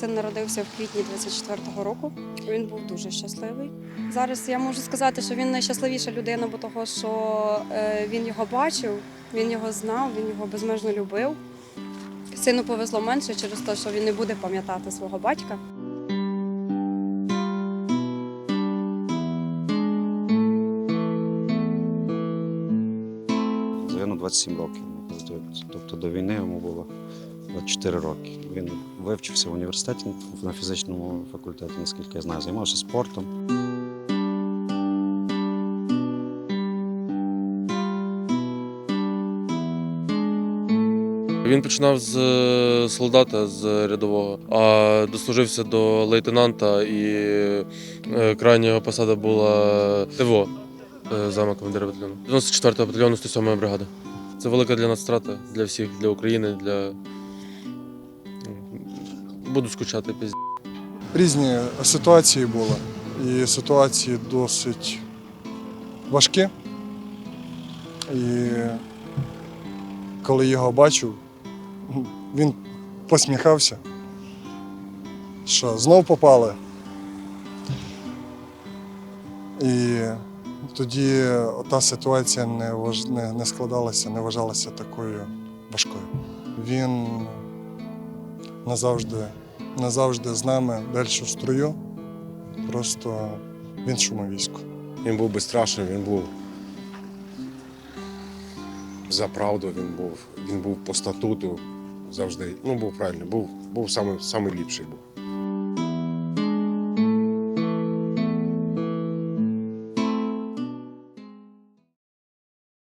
син народився в квітні 24-го року. Він був дуже щасливий. Зараз я можу сказати, що він найщасливіша людина, бо того, що е, він його бачив, він його знав, він його безмежно любив. Сину повезло менше через те, що він не буде пам'ятати свого батька. Загинув 27 років. Тобто до війни йому було 24 роки. Він вивчився в університеті на фізичному факультеті, наскільки я знаю, займався спортом. Він починав з солдата з рядового, а дослужився до лейтенанта, і е, крайня посада була ТВО е, зама командира батальйону. 94-го батальйону 107-ї бригади. Це велика для нас втрата для всіх, для України, для. Буду скучати пізді. Різні ситуації були, і ситуації досить важкі. І коли його бачив, він посміхався, що знов попали. І тоді та ситуація не, не, не складалася, не вважалася такою важкою. Він назавжди назавжди з нами далі в строю. Просто він війську. Він був безстрашний, він був за правду, він був, він був по статуту завжди. Ну, був правильний, був, був самий, самий ліпший був.